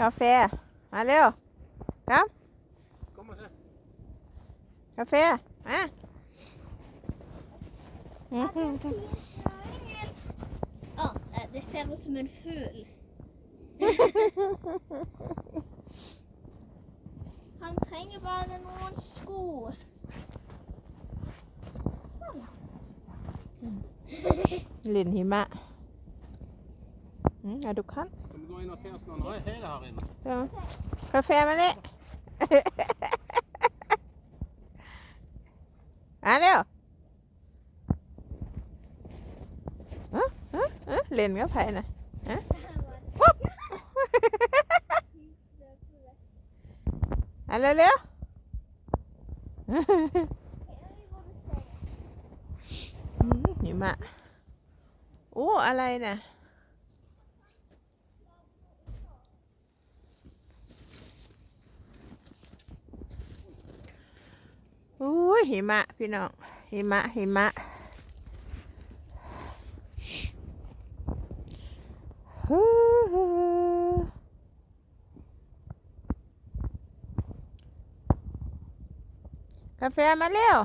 กาแฟ มาเร็ว ครับ Kom och se. กาแฟ มาอืม Ja, eh, det ser ut som en fugl. Han trenger bare noen sko. ลินหิมะ อืมเอาดูคัน Ska vi gå in och se om någon har hela här inne? เดี๋ยวกาแฟมาเลย มาเร็วฮะฮะฮะเล่นกับไผ่นะฮะปุ๊บ อะเร็วเร็วอืมหิมะโอ้อะไรน่ะ อุ้ย หิมะพี่น้องหิมะหิมะฮู้ฮูกาแฟมาเร็ว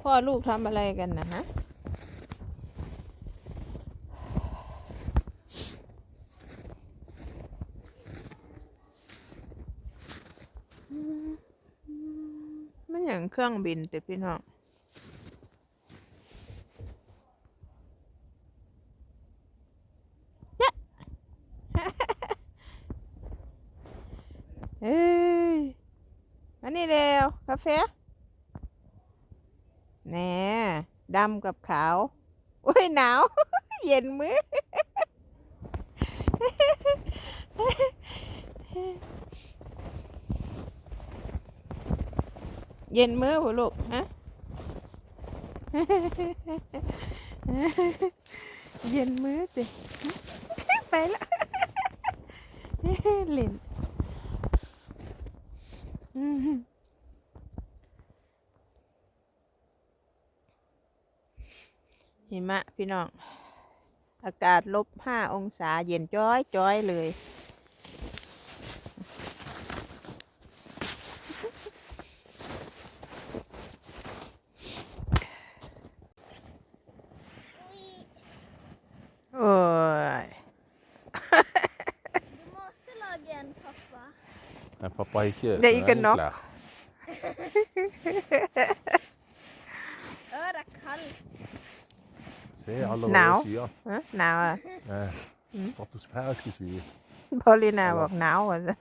พ่อลูกทำอะไรกันนะฮะ ไม่อย่าง เครื่องบินแต่พี่น้องเนี่ยเอ้ยมานี่เร็วกาแฟแหน่ดำกับขาวโอ้ยหนาว เย็นมือ เย็นมือบ่ลูกฮะเย็นมือสิไปละเล่นอืมหิมะพี่น้อง อากาศลบห้าองศาเย็นจ้อยจ้อยเลย โอ้ย Du må også lage en, pappa. Nej, pappa gick ut. Det gick en knock. Å, det er kaldt. Se alla Now. våra skyer. ฮะหนาวอะ Eh, Stratosfäriska skyer. พอลีนาบอกหนาวอะ Ja,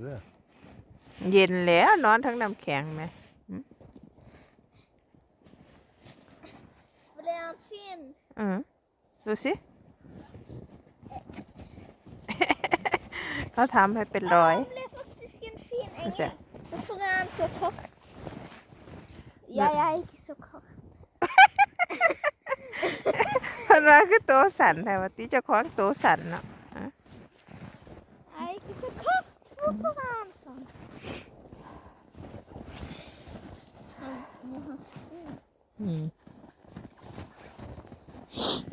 det. เย็นแล้วนอนทั้งน้ำแข็งไหม For det er en fin. อืมดูสิ เขาทำให้เป็นรอย Han ble faktisk en fin Få se. engel. Hvorfor er han så kort? Jeg er ikke så kort. มันว่าคือโตสันแต่ว่าที่เจ้าของโตสันเนาะ Jeg er ikke så kort. Hvorfor er han sånn? Han må ha sko. อืม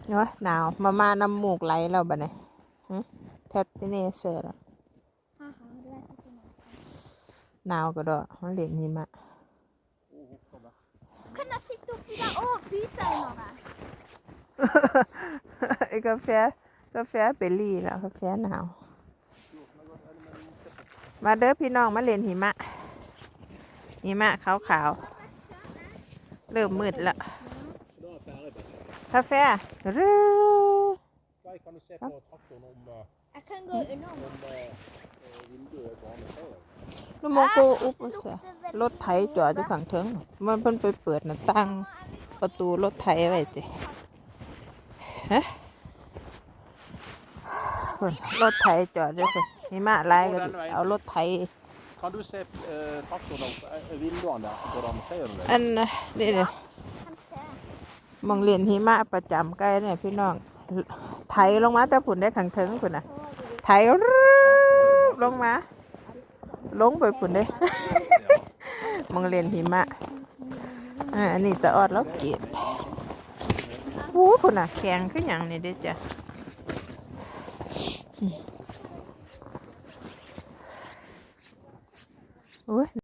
เนาะหนาว มามาน้ำมูกไหลแล้วบัดนี้ฮะแทบที่นี่เสือแล้ว Haha, du vet ikke noe. หนาวก็ดอกมันเล่นหิมะ Kan jeg sitte oppi der og fryse under det? ไอ้กาแฟกาแฟเบลลี่แล้วกาแฟหนาว มาเด้อพี่น้องมาเล่นหิมะ หิมะขาวๆเริ่มมืดแล้วกาแฟรู Där kan du se på traktorn om, eh, Jeg kan gå unna. om eh, vinduet er bra med seier. ลูกโมโกอุปเสะรถไถจอดอยู่ข้างเทิงมันเพิ่นไปเปิดหน้าต่างประตูรถไถไว้สิฮะเพิ่นรถไถจอดอยู่เพิ่นหิมะหลายก็สิเอารถไถ Kan du se eh, traktorn om eh, vinduene der? Går det an å se det? อันน่ะนี่เด้อ Kan se. มองเรียนหิมะประจำใกล้เนี่ยพี่น้องไถลงมาแต่ผุนได้ขังเทิงผุนน่ะไถรูป ลงมา ลงไปพุ่นเด้ มองเล่นหิมะ อ่าอันนี้ตาออดแล้วเกลียดโอ้พุ่นน่ะแข็งขึ้นอหย่างนี้เด้อจ้ะ